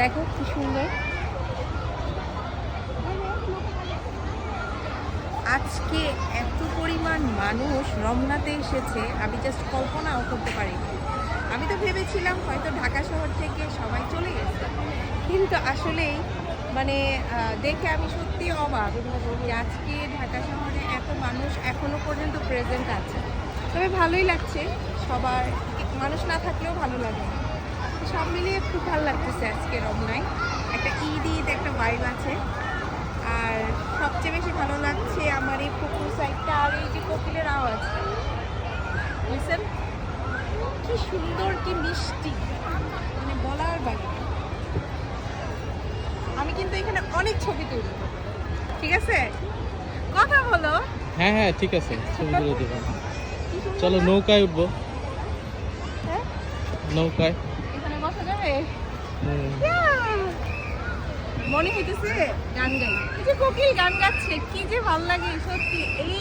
দেখো কি সুন্দর। আজকে এত পরিমাণ মানুষ রমনাতে এসেছে, আমি জাস্ট কল্পনাও করতে পারিনি। আমি তো ভেবেছিলাম হয়তো ঢাকা শহর থেকে সবাই চলে গেছে। কিন্তু আসলেই মানে দেখে আমি সত্যি অবাক যে আজকে ঢাকা শহরে এত মানুষ এখনও পর্যন্ত প্রেজেন্ট আছে। তবে ভালোই লাগছে, সবার, মানুষ না থাকলেও ভালো লাগে। সব মিলিয়ে খুব ভালো লাগতেছে আজকে রমনায়। একটা ঈদ ঈদ একটা ভাইব আছে। আর সবচেয়ে বেশি ভালো লাগছে আমার এই পুকুর সাইডটা আর এই যে কোকিলের আওয়াজ। বুঝছেন? কি সুন্দর কি মিষ্টি। মানে বলার বাইরে। আমি কিন্তু এখানে অনেক ছবি তুলি। ঠিক আছে? কথা বলো। হ্যাঁ হ্যাঁ ঠিক আছে। ছবি তুলে দেবো। চলো নৌকায় উঠবো। হ্যাঁ? নৌকায় এখানে বসা যাবে হুম। মনে হইতেছে গান গাই। এই যে কোকিল গান গাচ্ছে, কি যে ভালো লাগে, সত্যি এই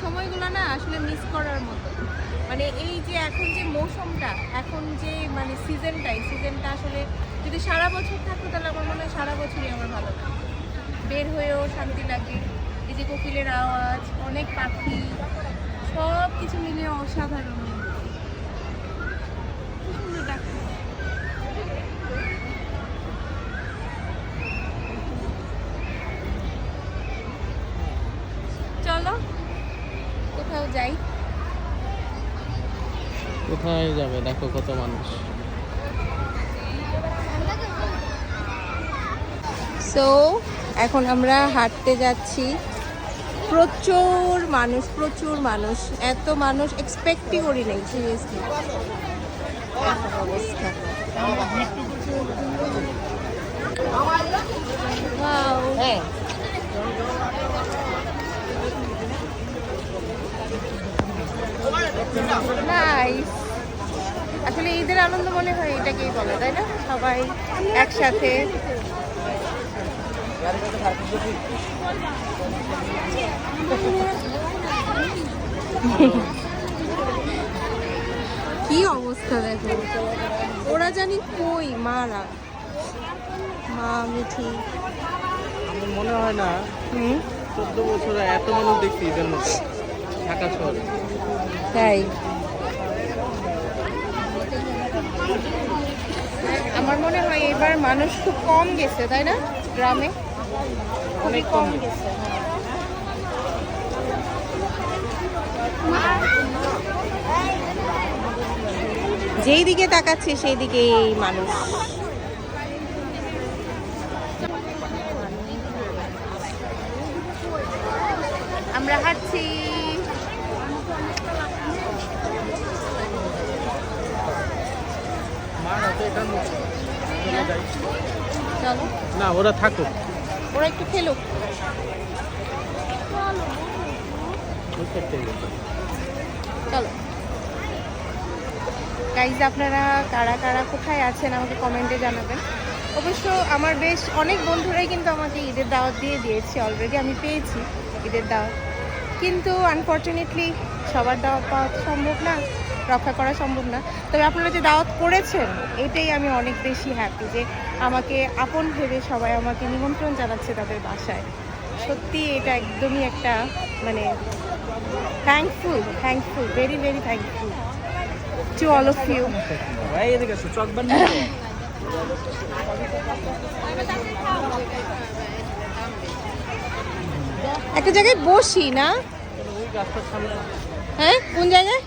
সময়গুলো না আসলে মিস করার মতো। মানে এই যে এখন যে মৌসুমটা, এখন যে মানে সিজনটা এই সিজনটা আসলে যদি সারা বছর থাকতো তাহলে আমার মনে হয় সারা বছরই আমার ভালো বের হয়েও শান্তি লাগে। এই যে কোকিলের আওয়াজ, অনেক পাখি সব কিছু মিলিয়ে অসাধারণ অনুভূতি। কি সুন্দর ডাকছে। চলো কোথাও যাই। কোথায় যাবে? দেখো কত মানুষ। সো এখন আমরা হাঁটতে যাচ্ছি। প্রচুর মানুষ প্রচুর মানুষ। এত মানুষ এক্সপেক্টই করি নাই সিরিয়াসলি অবস্থা। নাইস আসলে ঈদের আনন্দ মনে হয় এটাকেই বলে তাই না? সবাই একসাথে। কি অবস্থা দেখো? ওরা জানি কই মারা। মা মিঠি মনে হয় না হুম? চোদ্দ বছরে এত মানুষ দেখছি ঈদের মধ্যে। ঢাকা শহরে। তাই? আমার মনে হয় এবার মানুষ খুব কম গেছে তাই না? গ্রামে? খুবই অনেক কম গেছে। যেই দিকে তাকাচ্ছি সেই দিকেই মানুষ। আমরা হাঁটছি। না, ওরা থাকুক। ওরা একটু খেলুক। চলো। গাইজ আপনারা কারা কারা কোথায় আছেন আমাকে কমেন্টে জানাবেন। অবশ্য আমার বেশ অনেক বন্ধুরাই কিন্তু আমাকে ঈদের দাওয়াত দিয়ে দিয়েছে অলরেডি আমি পেয়েছি ঈদের দাওয়াত। কিন্তু আনফর্চুনেটলি সবার দাওয়াত পাওয়া সম্ভব না রক্ষা করা সম্ভব না। তবে আপনারা যে দাওয়াত করেছেন এটাই আমি অনেক বেশি হ্যাপি যে আমাকে আপন ভেবে সবাই আমাকে নিমন্ত্রণ জানাচ্ছে তাদের বাসায়। সত্যি এটা একদমই একটা মানে thankful thankful very very thankful to all of you একটা জায়গায় বসি না? হ্যাঁ? কোন জায়গায়?